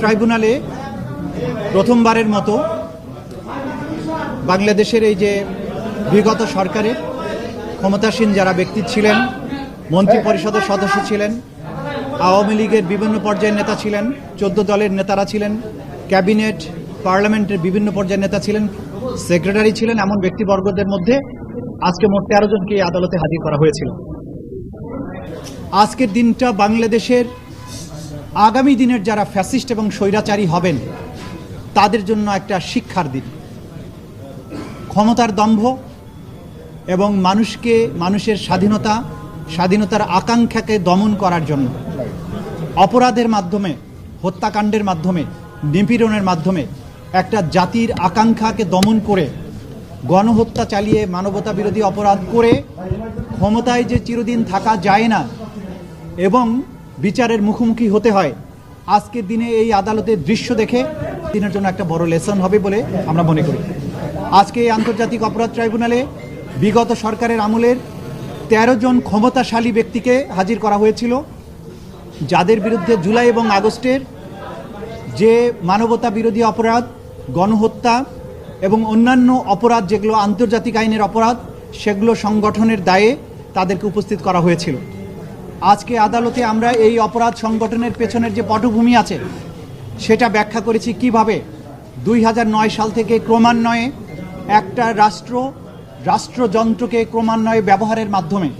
ট্রাইব্যুনালে প্রথমবারের মতো বাংলাদেশের এই যে বিগত সরকারের ক্ষমতাসীন যারা ব্যক্তি ছিলেন, মন্ত্রী পরিষদের সদস্য ছিলেন, আওয়ামী লীগের বিভিন্ন পর্যায়ের নেতা ছিলেন, চোদ্দ দলের নেতারা ছিলেন, ক্যাবিনেট পার্লামেন্টের বিভিন্ন পর্যায়ের নেতা ছিলেন, সেক্রেটারি ছিলেন এমন ব্যক্তিবর্গদের মধ্যে আজকে মোট তেরো জনকে আদালতে হাজির করা হয়েছিল। আজকের দিনটা বাংলাদেশের আগামী দিনের যারা ফ্যাসিস্ট এবং স্বৈরাচারী হবেন, তাদের জন্য একটা শিক্ষার দিন। ক্ষমতার দম্ভ এবং মানুষকে, মানুষের স্বাধীনতা, স্বাধীনতার আকাঙ্ক্ষাকে দমন করার জন্য, অপরাধের মাধ্যমে, হত্যাকাণ্ডের মাধ্যমে, নিপীড়নের মাধ্যমে একটা জাতির আকাঙ্ক্ষাকে দমন করে, গণহত্যা চালিয়ে মানবতা বিরোধী অপরাধ করে ক্ষমতায় যে চিরদিন থাকা যায় না এবং বিচারের মুখোমুখি হতে হয়। আজকের দিনে এই আদালতের দৃশ্য দেখে দিনের জন্য একটা বড় লেসন হবে বলে আমরা মনে করি। আজকে এই আন্তর্জাতিক অপরাধ ট্রাইব্যুনালে বিগত সরকারের আমলের তেরো জন ক্ষমতাশালী ব্যক্তিকে হাজির করা হয়েছিল, যাদের বিরুদ্ধে জুলাই এবং আগস্টের যে মানবতা বিরোধী অপরাধ, গণহত্যা এবং অন্যান্য অপরাধ যেগুলো আন্তর্জাতিক আইনের অপরাধ, সেগুলো সংগঠনের দায়ে তাদেরকে উপস্থিত করা হয়েছিল। আজকে আদালতে আমরা এই অপরাধ সংগঠনের পেছনের যে পটভূমি আছে, সেটা ব্যাখ্যা করেছি কীভাবে? দুই হাজার নয় সাল থেকে ক্রমান্বয়ে একটা রাষ্ট্র, রাষ্ট্রযন্ত্রকে ক্রমান্বয়ে ব্যবহারের মাধ্যমে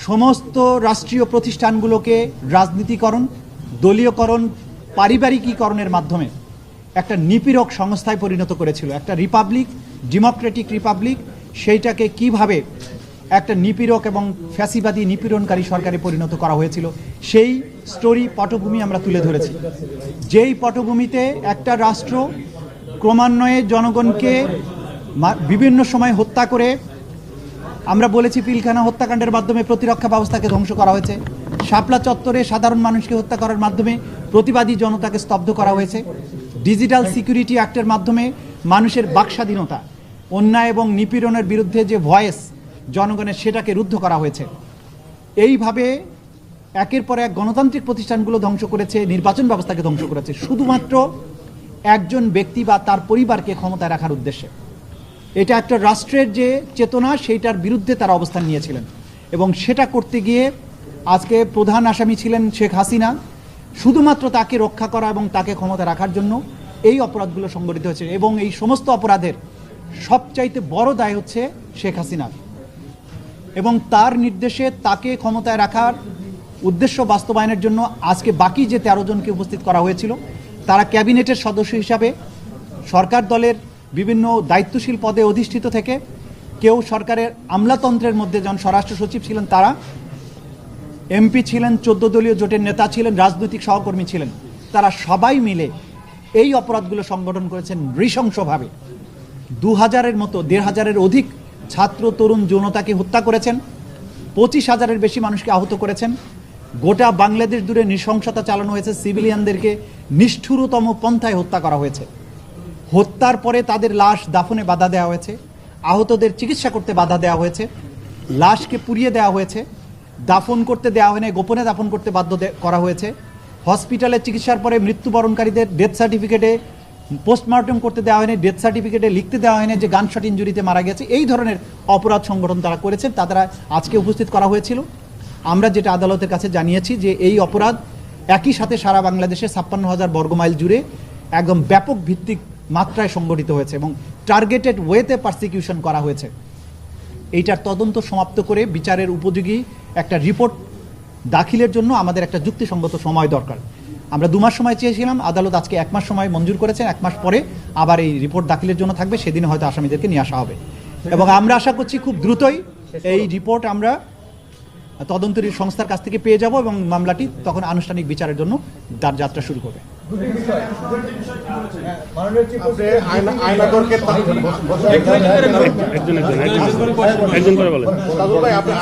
সমস্ত রাষ্ট্রীয় প্রতিষ্ঠানগুলোকে রাজনীতিকরণ, দলীয়করণ, পারিবারিকীকরণের মাধ্যমে একটা নিপীড়ক সংস্থায় পরিণত করেছিল। একটা রিপাবলিক, ডেমোক্রেটিক রিপাবলিক, সেইটাকে কীভাবে একটা নিপীড়ক এবং ফ্যাসিবাদী, নিপীড়নকারী সরকারে পরিণত করা হয়েছিল। সেই স্টোরি পটভূমি আমরা তুলে ধরেছি। যেই পটভূমিতে একটা রাষ্ট্র ক্রমান্বয়ে জনগণকে বিভিন্ন সময় হত্যা করে, আমরা বলেছি পিলখানা হত্যাকাণ্ডের মাধ্যমে প্রতিরক্ষা ব্যবস্থাকে ধ্বংস করা হয়েছে। শাপলা চত্বরে সাধারণ মানুষকে হত্যা করার মাধ্যমে প্রতিবাদী জনতাকে স্তব্ধ করা হয়েছে। ডিজিটাল সিকিউরিটি অ্যাক্টের মাধ্যমে মানুষের বাকস্বাধীনতা, অন্যায় এবং নিপীড়নের বিরুদ্ধে যে ভয়েস জনগণের সেটাকে রুদ্ধ করা হয়েছে। এইভাবে একের পর এক গণতান্ত্রিক প্রতিষ্ঠানগুলো ধ্বংস করেছে, নির্বাচন ব্যবস্থাকে ধ্বংস করেছে। শুধুমাত্র একজন ব্যক্তি বা তার পরিবারকে ক্ষমতায় রাখার উদ্দেশ্যে। এটা একটা রাষ্ট্রের যে চেতনা, সেইটার বিরুদ্ধে তারা অবস্থান নিয়েছিলেন। এবং সেটা করতে গিয়ে আজকে প্রধান আসামি ছিলেন শেখ হাসিনা। শুধুমাত্র তাকে রক্ষা করা এবং তাকে ক্ষমতা রাখার জন্য এই অপরাধগুলো সংগঠিত হয়েছে। এবং এই সমস্ত অপরাধের সবচাইতে বড় দায় হচ্ছে শেখ হাসিনার। এবং তার নির্দেশে তাকে ক্ষমতায় রাখার উদ্দেশ্য বাস্তবায়নের জন্য আজকে বাকি যে তেরো জনকে উপস্থিত করা হয়েছিল, তারা ক্যাবিনেটের সদস্য হিসাবে সরকার দলের বিভিন্ন দায়িত্বশীল পদে অধিষ্ঠিত থেকে কেউ সরকারের আমলাতন্ত্রের মধ্যে যখন স্বরাষ্ট্র সচিব ছিলেন তারা, এমপি ছিলেন, চোদ্দ দলীয় জোটের নেতা ছিলেন, রাজনৈতিক সহকর্মী ছিলেন, তারা সবাই মিলে এই অপরাধগুলো সংগঠন করেছেন নৃশংসভাবে। দু হাজারের মতো, দেড় হাজারের অধিক ছাত্র তরুণ যৌনতাকে হত্যা করেছেন, পঁচিশ হাজারের বেশি মানুষকে আহত করেছেন, গোটা বাংলাদেশ দূরে নৃশংসতা চালানো হয়েছে সিভিলিয়ানদেরকে, নিষ্ঠুরতম পন্থায় হত্যা করা হয়েছে। হত্যার পরে তাদের লাশ দাফনে বাধা দেওয়া হয়েছে, আহতদের চিকিৎসা করতে বাধা দেওয়া হয়েছে, লাশকে পুড়িয়ে দেওয়া হয়েছে, দাফন করতে দেওয়া হয়নি, গোপনে দাফন করতে বাধ্য করা হয়েছে, হসপিটালে চিকিৎসার পরে মৃত্যুবরণকারীদের ডেথ সার্টিফিকেটে পোস্টমর্টম করতে দেওয়া হয়নি ডেথ সার্টিফিকেটে লিখতে দেওয়া হয়নি যে গানশট ইঞ্জুরিতে মারা গেছে। এই ধরনের অপরাধ সংগঠন তারা করেছেন তারা আজকে উপস্থিত করা হয়েছিল। আমরা যেটা আদালতের কাছে জানিয়েছি যে এই অপরাধ একই সাথে সারা বাংলাদেশে ছাপ্পান্ন হাজার বর্গমাইল জুড়ে একদম ব্যাপক ভিত্তিক মাত্রায় সংগঠিত হয়েছে এবং টার্গেটেড ওয়েতে পারসিকিউশন করা হয়েছে। এইটার তদন্ত সমাপ্ত করে বিচারের উপযোগী একটা রিপোর্ট দাখিলের জন্য আমাদের একটা যুক্তিসঙ্গত সময় দরকার। আমরা দু মাস সময় চেয়েছিলাম আদালত আজকে এক মাস সময় মঞ্জুর করেছেন এক মাস পরে আবার এই রিপোর্ট দাখিলের জন্য থাকবে সেদিন হয়তো আসামিদেরকে নিয়ে আসা হবে। এবং আমরা আশা করছি খুব দ্রুতই এই রিপোর্ট আমরা তদন্তকারী সংস্থার কাছ থেকে পেয়ে যাব এবং মামলাটি তখন আনুষ্ঠানিক বিচারের জন্য তার যাত্রা শুরু করবে। আপনি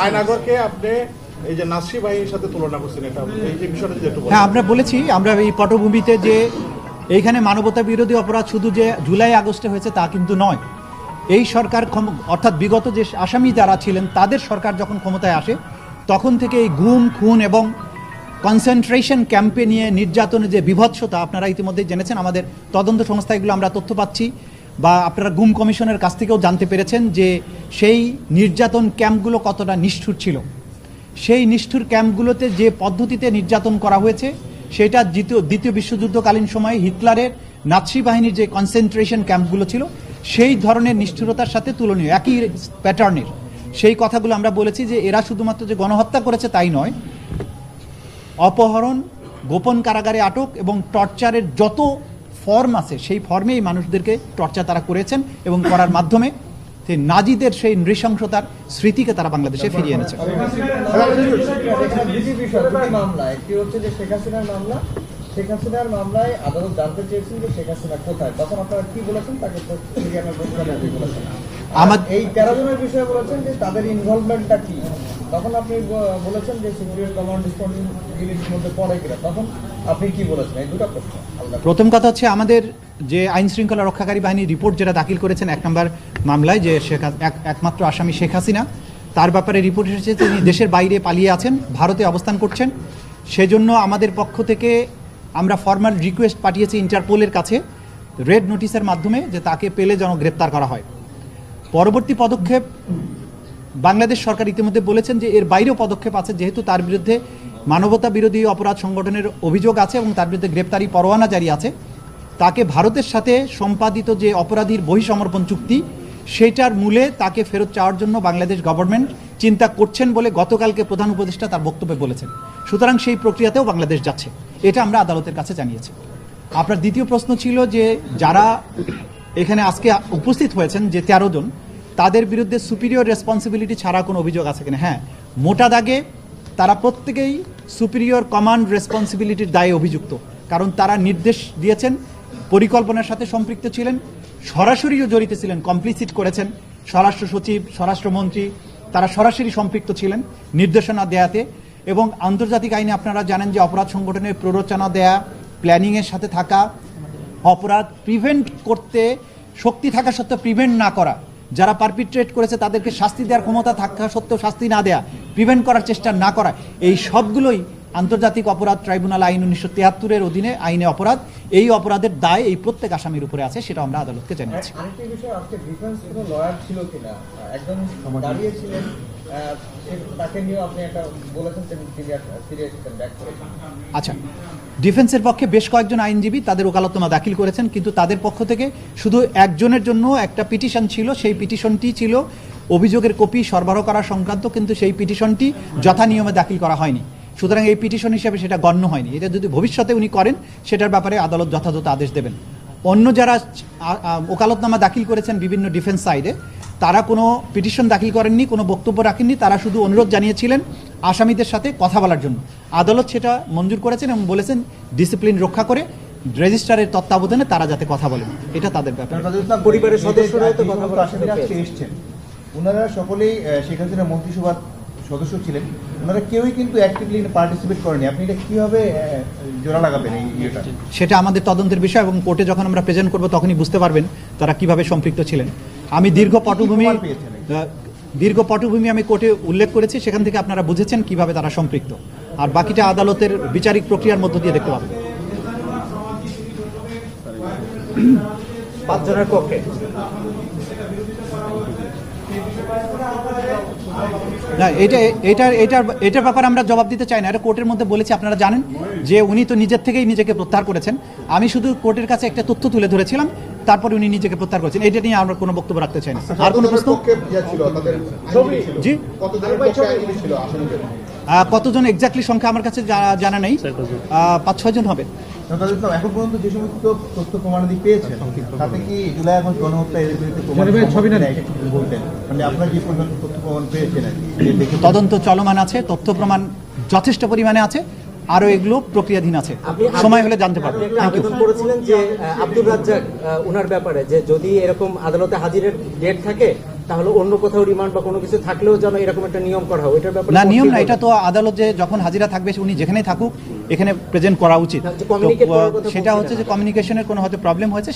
এই যে নাসরি বাহিনীর সাথে তুলনা করছেন, এটা এই যে বিষয়টা একটু হ্যাঁ আমরা বলেছি, আমরা এই পটভূমিতে যে এইখানে মানবতা বিরোধী অপরাধ শুধু যে জুলাই আগস্টে হয়েছে তা কিন্তু নয়। এই সরকার অর্থাৎ বিগত যে আসামি যারা ছিলেন, তাদের সরকার যখন ক্ষমতায় আসে, তখন থেকে এই গুম, খুন এবং কনসেন্ট্রেশন ক্যাম্পে নিয়ে নির্যাতনের যে বিভৎসতা, আপনারা ইতিমধ্যে জেনেছেন, আমাদের তদন্ত সংস্থা এগুলো আমরা তথ্য পাচ্ছি বা আপনারা গুম কমিশনের কাছ থেকেও জানতে পেরেছেন যে সেই নির্যাতন ক্যাম্পগুলো কতটা নিষ্ঠুর ছিল। সেই নিষ্ঠুর ক্যাম্পগুলোতে যে পদ্ধতিতে নির্যাতন করা হয়েছে, সেটা দ্বিতীয় দ্বিতীয় বিশ্বযুদ্ধকালীন সময়ে হিটলারের নাৎসি বাহিনীর যে কনসেন্ট্রেশন ক্যাম্পগুলো ছিল, সেই ধরনের নিষ্ঠুরতার সাথে তুলনীয়, একই প্যাটার্নের সেই কথাগুলো আমরা বলেছি যে এরা শুধুমাত্র যে গণহত্যা করেছে তাই নয়, অপহরণ, গোপন কারাগারে আটক এবং টর্চারের যত ফর্ম আছে, সেই ফর্মে এই মানুষদেরকে টর্চার তারা করেছেন এবং করার মাধ্যমে নাজিদের সেই নৃশংসতার স্মৃতিকে তারা বাংলাদেশে ফিরিয়ে এনেছে। মামলা একটি হচ্ছে যে শেখ হাসিনার মামলা? শেখ হাসিনার মামলায় আদালত জানতে চেয়েছেন যে শেখ হাসিনা কোথায়। তখন আপনারা কি বলেছেন? তাকে আমার এই তেরো জনের বিষয়ে বলেছেন যে তাদের ইনভলভমেন্টটা কি? তখন আপনি বলেছেন যে সুপ্রিয় কমান্ড রেসপন্সিবিলিটির মধ্যে পড়ে কিনা। তখন আপনি কি বলেছেন? এই দুটো প্রশ্ন। প্রথম কথা হচ্ছে আমাদের যে আইন শৃঙ্খলা রক্ষাকারী বাহিনীর রিপোর্ট যেটা দাখিল করেছেন এক নম্বর মামলায় যে শেখ এক- একমাত্র আসামি শেখ হাসিনা, তার ব্যাপারে রিপোর্ট এসেছে তিনি দেশের বাইরে পালিয়ে আছেন, ভারতে অবস্থান করছেন। সেজন্য আমাদের পক্ষ থেকে আমরা ফর্মাল রিকোয়েস্ট পাঠিয়েছি ইন্টারপোলের কাছে রেড নোটিশের মাধ্যমে যে তাকে পেলে যেন গ্রেপ্তার করা হয়। পরবর্তী পদক্ষেপ, বাংলাদেশ সরকার ইতিমধ্যে বলেছেন যে এর বাইরেও পদক্ষেপ আছে, যেহেতু তার বিরুদ্ধে মানবতা বিরোধী অপরাধ সংগঠনের অভিযোগ আছে এবং তার বিরুদ্ধে গ্রেপ্তারি পরোয়ানা জারি আছে। তাকে ভারতের সাথে সম্পাদিত যে অপরাধীর বহিসমর্পণ চুক্তি সেটার মূলে তাকে ফেরত চাওয়ার জন্য বাংলাদেশ গভর্নমেন্ট চিন্তা করছেন বলে গতকালকে প্রধান উপদেষ্টা তার বক্তব্যে বলেছেন। সুতরাং সেই প্রক্রিয়াতেও বাংলাদেশ যাচ্ছে। এটা আমরা আদালতের কাছে জানিয়েছি। আপনার দ্বিতীয় প্রশ্ন ছিল যে যারা এখানে আজকে উপস্থিত হয়েছেন যে তেরো জন, তাদের বিরুদ্ধে সুপিরিয়র রেসপন্সিবিলিটি ছাড়া কোনো অভিযোগ আছে কিনা? হ্যাঁ মোটা দাগে তারা প্রত্যেকেই সুপিরিয়র কমান্ড রেসপন্সিবিলিটির দায়ে অভিযুক্ত। কারণ তারা নির্দেশ দিয়েছেন পরিকল্পনার সাথে সম্পৃক্ত ছিলেন, সরাসরিও জড়িত ছিলেন কমপ্লিসিট করেছেন। স্বরাষ্ট্র সচিব, স্বরাষ্ট্রমন্ত্রী, তারা সরাসরি সম্পৃক্ত ছিলেন নির্দেশনা দেয়াতে এবং আন্তর্জাতিক আইনে আপনারা জানেন যে অপরাধ সংগঠনের প্ররোচনা দেয়া প্ল্যানিংয়ের সাথে থাকা, অপরাধ প্রিভেন্ট করতে, শক্তি থাকা সত্ত্বেও প্রিভেন্ট না করা। যারা পারপিট্রেট করেছে তাদেরকে শাস্তি দেওয়ার ক্ষমতা থাকা সত্ত্বেও শাস্তি না দেয়া প্রিভেন্ট করার চেষ্টা না করা। এই সবগুলোই আন্তর্জাতিক অপরাধ ট্রাইব্যুনাল আইন উনিশশো তিয়াত্তরের অধীনে আইনে অপরাধ। এই অপরাধের দায় এই প্রত্যেক আসামির উপরে আছে সেটা আমরা আদালতকে জানিয়েছি। আচ্ছা ডিফেন্সের পক্ষে বেশ কয়েকজন আইনজীবী তাদের ওকালতমা দাখিল করেছেন কিন্তু তাদের পক্ষ থেকে শুধু একজনের জন্য একটা পিটিশন ছিল সেই পিটিশনটি ছিল অভিযোগের কপি সরবরাহ করা সংক্রান্ত কিন্তু সেই পিটিশনটি যথা নিয়মে দাখিল করা হয়নি। সুতরাং এই পিটিশন হিসেবে সেটা গণ্য হয়নি। এটা যদি ভবিষ্যতে উনি করেন সেটার ব্যাপারে আদালত যথাযথ আদেশ দেবেন। অন্য যারা ওকালতনামা দাখিল করেছেন বিভিন্ন ডিফেন্স সাইডে তারা কোনো পিটিশন দাখিল করেননি কোনো বক্তব্য রাখেননি তারা শুধু অনুরোধ জানিয়েছিলেন আসামিদের সাথে কথা বলার জন্য। আদালত সেটা মঞ্জুর করেছেন এবং বলেছেন ডিসিপ্লিন রক্ষা করে রেজিস্ট্রারের তত্ত্বাবধানে তারা যাতে কথা বলেন। এটা তাদের ব্যাপার। পরিবারের তো কথা ওনারা সকলেই শেখ হাসিনা মন্ত্রিসভার সদস্য ছিলেন ওনারা কেউই কিন্তু অ্যাক্টিভলি পার্টিসিপেট করেনি। আপনি এটা কীভাবে জোড়া লাগাবেন এই ইয়েটা? সেটা আমাদের তদন্তের বিষয় এবং কোর্টে যখন আমরা প্রেজেন্ট করব তখনই বুঝতে পারবেন তারা কীভাবে সম্পৃক্ত ছিলেন। আমি দীর্ঘ পটভূমি দীর্ঘ পটভূমি আমি কোর্টে উল্লেখ করেছি সেখান থেকে আপনারা বুঝেছেন কীভাবে তারা সম্পৃক্ত। আর বাকিটা আদালতের বিচারিক প্রক্রিয়ার মধ্য দিয়ে দেখতে পাবেন। পাঁচজনের পক্ষে। না এটা এটার এটার এটার ব্যাপারে আমরা জবাব দিতে চাই না। এটা কোর্টের মধ্যে বলেছি আপনারা জানেন যে উনি তো নিজের থেকেই নিজেকে প্রত্যাহার করেছেন। আমি শুধু কোর্টের কাছে একটা তথ্য তুলে ধরেছিলাম তারপরে উনি নিজেকে প্রত্যাহার করেছেন। এটা নিয়ে আমরা কোনো বক্তব্য রাখতে চাই না। আর কোনো প্রশ্ন? জি? আসামিদের আহ, কতজন এক্স্যাক্টলি সংখ্যা আমার কাছে জানা নেই। আহ, পাঁচ ছয় জন হবে। এখন পর্যন্ত যে সমস্ত তথ্য প্রমাণাদি পেয়েছেন তাতে কি জুলাই আগস্ট গণহত্যা এর বিরুদ্ধে ছবি না বলতেন। মানে আপনার যে পর্যন্ত তথ্য প্রমাণ পেয়েছেন আর কি, যে দেখে তদন্ত চলমান আছে তথ্য প্রমাণ যথেষ্ট পরিমাণে আছে আরও এগুলো প্রক্রিয়াধীন আছে। সময় হলে জানতে পারবেন। আবেদন করেছিলেন যে আহ, আব্দুর রাজ্জাক ওনার ব্যাপারে যে যদি এরকম আদালতে হাজিরের ডেট থাকে তাহলে অন্য কোথাও রিমান্ড বা কোনো কিছু থাকলেও যেন এরকম একটা নিয়ম করা হয় ওইটার ব্যাপারে না নিয়ম না এটা তো আদালত যে যখন হাজিরা থাকবে উনি যেখানেই থাকুক এখানে প্রেজেন্ট করা উচিত। কথা সেটা হচ্ছে যে কমিউনিকেশনের কোনো হয়তো প্রবলেম হয়েছে